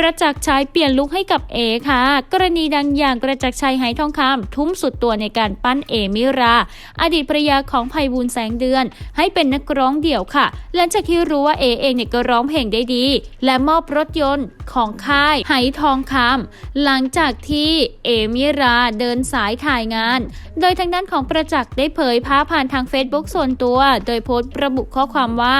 ประจักษ์ชัยเปลี่ยนลุคให้กับเอค่ะ กรณีดังอย่างประจักษ์ชัยไหทองคำทุ่มสุดตัวในการปั้นเอมิรา อดีตภรรยาของไพบูลแสงเดือน ให้เป็นนักร้องเดี่ยวค่ะ หลังจากที่รู้ว่าเอเองเนี่ยก็ร้องเพลงได้ดี และมอบรถยนต์ของค่ายไหทองคำหลังจากที่เอมิราเดินสายถ่ายงาน โดยทางด้านของประจักษ์ได้เผยภาพผ่านทาง Facebook ส่วนตัว โดยโพสต์ระบุข้อความว่า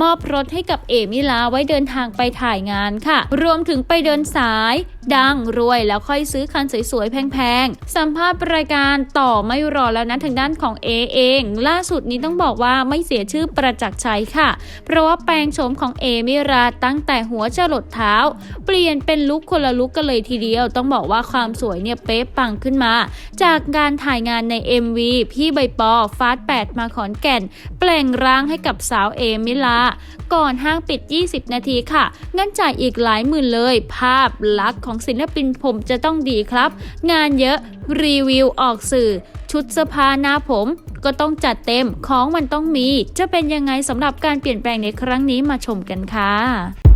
มอบรถให้กับเอมิลาไว้เดินทางไปถ่ายงานค่ะ รวมถึงงไปเดินสาย ดังรวยแล้วค่อยซื้อคันสวยๆ แพงๆ สัมภาษณ์รายการต่อไม่รอแล้วนะทางด้านของเอเอง ล่าสุดนี้ต้องบอกว่าไม่เสียชื่อประจักษ์ชัยค่ะ เพราะว่าแปลงโฉมของเอมิราตั้งแต่หัวจรดเท้า เปลี่ยนเป็นลุคคนละลุคกันเลยทีเดียว ต้องบอกว่าความสวยเนี่ยเป๊ะปังขึ้นมา จากการถ่ายงานใน MV พี่ใบปอฟาสแปดมาขอนแก่น แปลงร่างให้กับสาวเอมิลาก่อนห้างปิด 20 นาทีค่ะงั้นจ่ายอีกหลายหมื่นเลย ภาพลักษณ์ของศิลปินผมจะต้องดีครับ งานเยอะรีวิวออกสื่อ ชุดเสื้อผ้าหน้าผม ก็ต้องจัดเต็มของมันต้องมี จะเป็นยังไงสำหรับการเปลี่ยนแปลงในครั้งนี้มาชมกันค่ะ